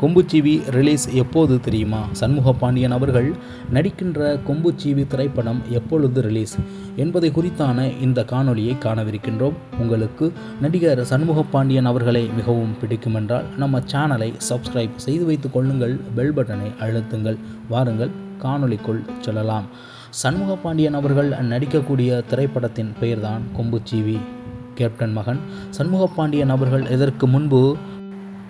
கொம்புச்சீவி release எப்போது தெரியுமா? சண்முக பாண்டியன் அவர்கள் நடிக்கின்ற கொம்புச்சீவி திரைப்படம் எப்பொழுது ரிலீஸ் என்பதை குறித்தான இந்த காணொலியை காணவிருக்கின்றோம். உங்களுக்கு நடிகர் சண்முக பாண்டியன் அவர்களை மிகவும் பிடிக்கும் என்றால் நம்ம சேனலை சப்ஸ்கிரைப் செய்து வைத்துக் கொள்ளுங்கள் பெல் பட்டனை அழுத்துங்கள். வாருங்கள் காணொளிக்குள் செல்லலாம். சண்முக பாண்டியன் அவர்கள் நடிக்கக்கூடிய திரைப்படத்தின் பெயர்தான் கொம்புச்சீவி கேப்டன் மகன் சண்முக பாண்டியன் அவர்கள் இதற்கு முன்பு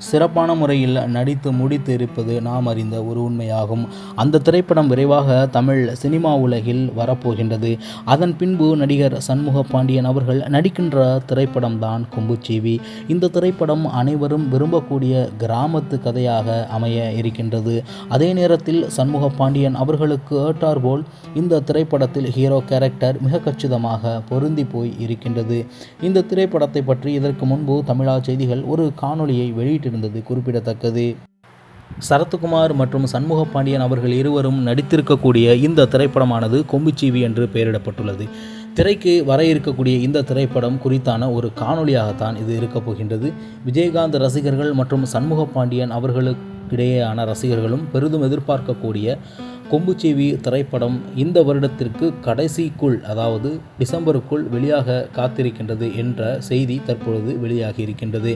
சிறப்பான முறையில் நடித்து முடித்து இருப்பது நாம் அறிந்த ஒரு உண்மையாகும். அந்த திரைப்படம் விரைவாக தமிழ் சினிமா உலகில் வரப்போகின்றது. அதன் பின்பு நடிகர் சண்முக பாண்டியன் அவர்கள் நடிக்கின்ற திரைப்படம் தான் கொம்புச்சீவி. இந்த திரைப்படம் அனைவரும் விரும்பக்கூடிய கிராமத்து கதையாக அமைய இருக்கின்றது. அதே நேரத்தில் சண்முக பாண்டியன் அவர்களுக்கு ஏற்றார் போல் இந்த திரைப்படத்தில் ஹீரோ கேரக்டர் மிக கச்சிதமாக பொருந்தி போய் இருக்கின்றது. இந்த திரைப்படத்தை பற்றி இதற்கு முன்பு தமிழா செய்திகள் ஒரு காணொளியை வெளியிட்டு பெற்றிருந்தது குறிப்பிடத்தக்கது. சரத்குமார் மற்றும் சண்முக பாண்டியன் அவர்கள் இருவரும் நடித்திருக்கக்கூடிய இந்த திரைப்படமானது கொம்புச்சீவி என்று பெயரிடப்பட்டுள்ளது. திரைக்கு வர இருக்கக்கூடிய இந்த திரைப்படம் குறித்தான ஒரு காணொளியாகத்தான் இது இருக்கப் போகின்றது. விஜயகாந்த் ரசிகர்கள் மற்றும் சண்முக பாண்டியன் அவர்களுக்கிடையேயான ரசிகர்களும் பெரிதும் எதிர்பார்க்கக்கூடிய கொம்புச்சீவி திரைப்படம் இந்த வருடத்திற்கு கடைசிக்குள் அதாவது டிசம்பருக்குள் வெளியாக காத்திருக்கின்றது என்ற செய்தி தற்பொழுது வெளியாகி இருக்கின்றது.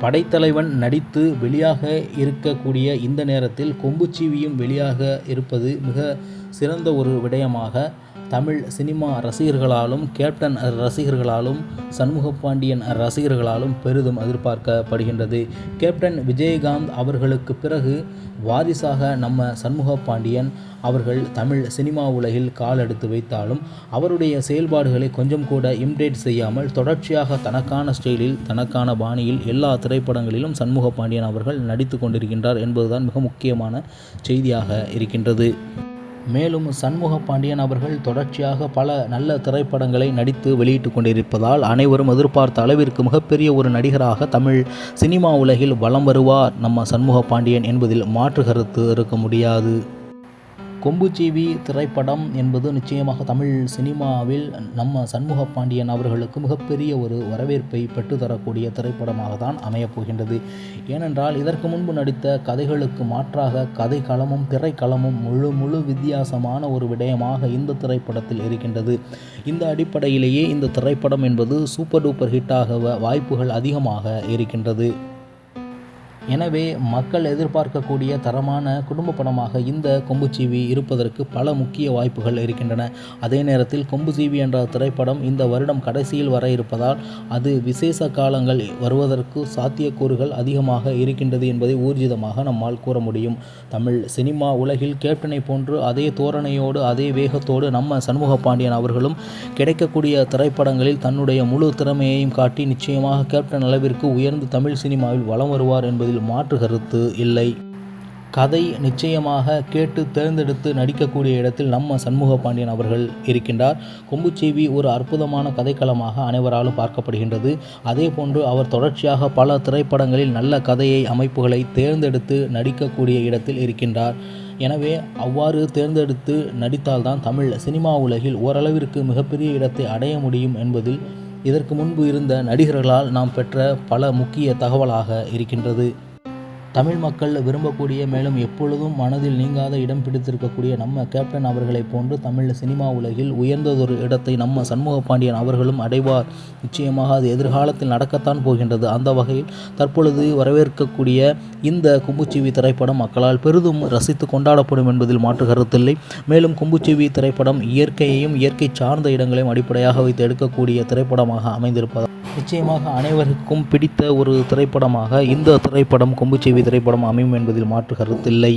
படைத்தலைவன் நடித்து வெளியாக இருக்கக்கூடிய இந்த நேரத்தில் கொம்புச்சீவியும் வெளியாக இருப்பது மிக சிறந்த ஒரு விடயமாக தமிழ் சினிமா ரசிகர்களாலும் கேப்டன் ரசிகர்களாலும் சண்முக பாண்டியன் ரசிகர்களாலும் பெரிதும் எதிர்பார்க்கப்படுகின்றது. கேப்டன் விஜயகாந்த் அவர்களுக்கு பிறகு வாரிசாக நம்ம சண்முக பாண்டியன் அவர்கள் தமிழ் சினிமா உலகில் கால் எடுத்து வைத்தாலும் அவருடைய செயல்பாடுகளை கொஞ்சம் கூட இம்டேட் செய்யாமல் தொடர்ச்சியாக தனக்கான ஸ்டைலில் தனக்கான பாணியில் எல்லா திரைப்படங்களிலும் சண்முக பாண்டியன் அவர்கள் நடித்து கொண்டிருக்கின்றார் என்பதுதான் மிக முக்கியமான செய்தியாக இருக்கின்றது. மேலும் சண்முக பாண்டியன் அவர்கள் தொடர்ச்சியாக பல நல்ல திரைப்படங்களை நடித்து வெளியிட்டு கொண்டிருப்பதால் அனைவரும் எதிர்பார்த்த அளவிற்கு மிகப்பெரிய ஒரு நடிகராக தமிழ் சினிமா உலகில் வலம் வருவார். நம்ம சண்முக பாண்டியன் என்பதில் மாற்று கருத்து இருக்க முடியாது. கொம்புச்சீவி திரைப்படம் என்பது நிச்சயமாக தமிழ் சினிமாவில் நம்ம சண்முக பாண்டியன் அவர்களுக்கு மிகப்பெரிய ஒரு வரவேற்பை பெற்றுத்தரக்கூடிய திரைப்படமாக தான் அமையப்போகின்றது ஏனென்றால் இதற்கு முன்பு நடித்த கதைகளுக்கு மாற்றாக கதை களமும் திரைக்களமும் முழு முழு வித்தியாசமான ஒரு விடயமாக இந்த திரைப்படத்தில் இருக்கின்றது. இந்த அடிப்படையிலேயே இந்த திரைப்படம் என்பது சூப்பர் டூப்பர் ஹிட்டாக வாய்ப்புகள் அதிகமாக இருக்கின்றது. எனவே மக்கள் எதிர்பார்க்கக்கூடிய தரமான குடும்ப படமாக இந்த கொம்புச்சீவி இருப்பதற்கு பல முக்கிய வாய்ப்புகள் இருக்கின்றன. அதே நேரத்தில் கொம்புச்சீவி என்ற திரைப்படம் இந்த வருடம் கடைசியில் வர இருப்பதால் அது விசேஷ காலங்கள் வருவதற்கு சாத்தியக்கூறுகள் அதிகமாக இருக்கின்றது என்பதை ஊர்ஜிதமாக நம்மால் கூற முடியும். தமிழ் சினிமா உலகில் கேப்டனை போன்று அதே தோரணையோடு அதே வேகத்தோடு நம்ம சண்முக பாண்டியன் அவர்களும் கிடைக்கக்கூடிய திரைப்படங்களில் தன்னுடைய முழு திறமையையும் காட்டி நிச்சயமாக கேப்டன் அளவிற்கு உயர்ந்து தமிழ் சினிமாவில் வலம் வருவார் என்பதில் மாற்று கருத்து இல்லை. கதை நிச்சயமாக கேட்டு தேர்ந்தெடுத்து நடிக்கக்கூடிய இடத்தில் நம்ம சண்முக பாண்டியன் அவர்கள் இருக்கின்றார். கொம்புச்சேவி ஒரு அற்புதமான கதைக்களமாக அனைவராலும் பார்க்கப்படுகின்றது. அதே போன்று அவர் தொடர்ச்சியாக பல திரைப்படங்களில் நல்ல கதையை அமைப்புகளை தேர்ந்தெடுத்து நடிக்கக்கூடிய இடத்தில் இருக்கின்றார். எனவே அவ்வாறு தேர்ந்தெடுத்து நடித்தால்தான் தமிழ் சினிமா உலகில் ஓரளவிற்கு மிகப்பெரிய இடத்தை அடைய முடியும் என்பதில் இதற்கு முன்பு இருந்த நடிகர்களால் நாம் பெற்ற பல முக்கிய தகவலாக இருக்கின்றது. தமிழ் மக்கள் விரும்பக்கூடிய மேலும் எப்பொழுதும் மனதில் நீங்காத இடம் பிடித்திருக்கக்கூடிய நம்ம கேப்டன் அவர்களைப் போன்று தமிழ் சினிமா உலகில் உயர்ந்ததொரு இடத்தை நம்ம சண்முக பாண்டியன் அவர்களும் அடைவார். நிச்சயமாக அது எதிர்காலத்தில் நடக்கத்தான் போகின்றது. அந்த வகையில் தற்பொழுது வரவேற்கக்கூடிய இந்த கும்புச்சீவி திரைப்படம் மக்களால் பெரிதும் ரசித்து கொண்டாடப்படும் என்பதில் மாற்று கருத்தில்லை. மேலும் கும்புச்சீவி திரைப்படம் இயற்கையையும் இயற்கை சார்ந்த இடங்களையும் அடிப்படையாக வைத்து எடுக்கக்கூடிய திரைப்படமாக அமைந்திருப்பதால் நிச்சயமாக அனைவருக்கும் பிடித்த ஒரு திரைப்படமாக இந்த திரைப்படம் கொம்புச்சேவி திரைப்படம் அமையும் என்பதில் மாற்று கருத்தில்லை.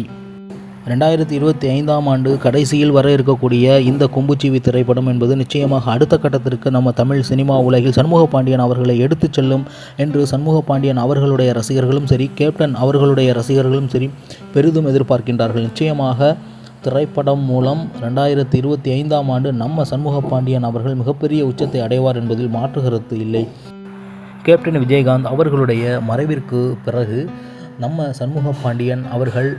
ரெண்டாயிரத்தி இருபத்தி ஐந்தாம் ஆண்டு கடைசியில் வர இருக்கக்கூடிய இந்த கொம்புச்சீவி திரைப்படம் என்பது நிச்சயமாக அடுத்த கட்டத்திற்கு நம்ம தமிழ் சினிமா உலகில் சண்முக பாண்டியன் அவர்களை எடுத்துச் செல்லும் என்று சண்முக பாண்டியன் அவர்களுடைய ரசிகர்களும் சரி கேப்டன் அவர்களுடைய ரசிகர்களும் சரி பெரிதும் எதிர்பார்க்கின்றார்கள். நிச்சயமாக திரைப்படம் மூலம் ரெண்டாயிரத்தி இருபத்தி ஐந்தாம் ஆண்டு நம்ம சண்முக பாண்டியன் அவர்கள் மிகப்பெரிய உச்சத்தை அடைவார் என்பதில் மாற்று கருத்து இல்லை. கேப்டன் விஜயகாந்த் அவர்களுடைய மறைவிற்கு பிறகு நம்ம சண்முக பாண்டியன் அவர்கள்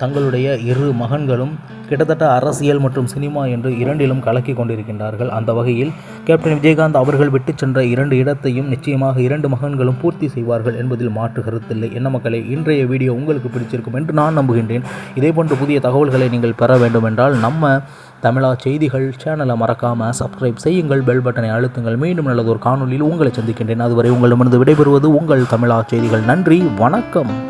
தங்களுடைய இரு மகன்களும் கிட்டத்தட்ட அரசியல் மற்றும் சினிமா என்று இரண்டிலும் கலக்கி கொண்டிருக்கின்றார்கள். அந்த வகையில் கேப்டன் விஜயகாந்த் அவர்கள் விட்டு சென்ற இரண்டு இடத்தையும் நிச்சயமாக இரண்டு மகன்களும் பூர்த்தி செய்வார்கள் என்பதில் மாற்று கருத்தில்லை. என்ன மக்களை இன்றைய வீடியோ உங்களுக்கு பிடிச்சிருக்கும் என்று நான் நம்புகின்றேன். இதேபோன்ற புதிய தகவல்களை நீங்கள் பெற வேண்டும் என்றால் நம்ம தமிழா செய்திகள் சேனலை மறக்காமல் சப்ஸ்கிரைப் செய்யுங்கள் பெல் பட்டனை அழுத்துங்கள். மீண்டும் நல்லதொரு காணொலியில் உங்களை சந்திக்கின்றேன். அதுவரை உங்களிடமிருந்து விடைபெறுவது உங்கள் தமிழா செய்திகள். நன்றி வணக்கம்.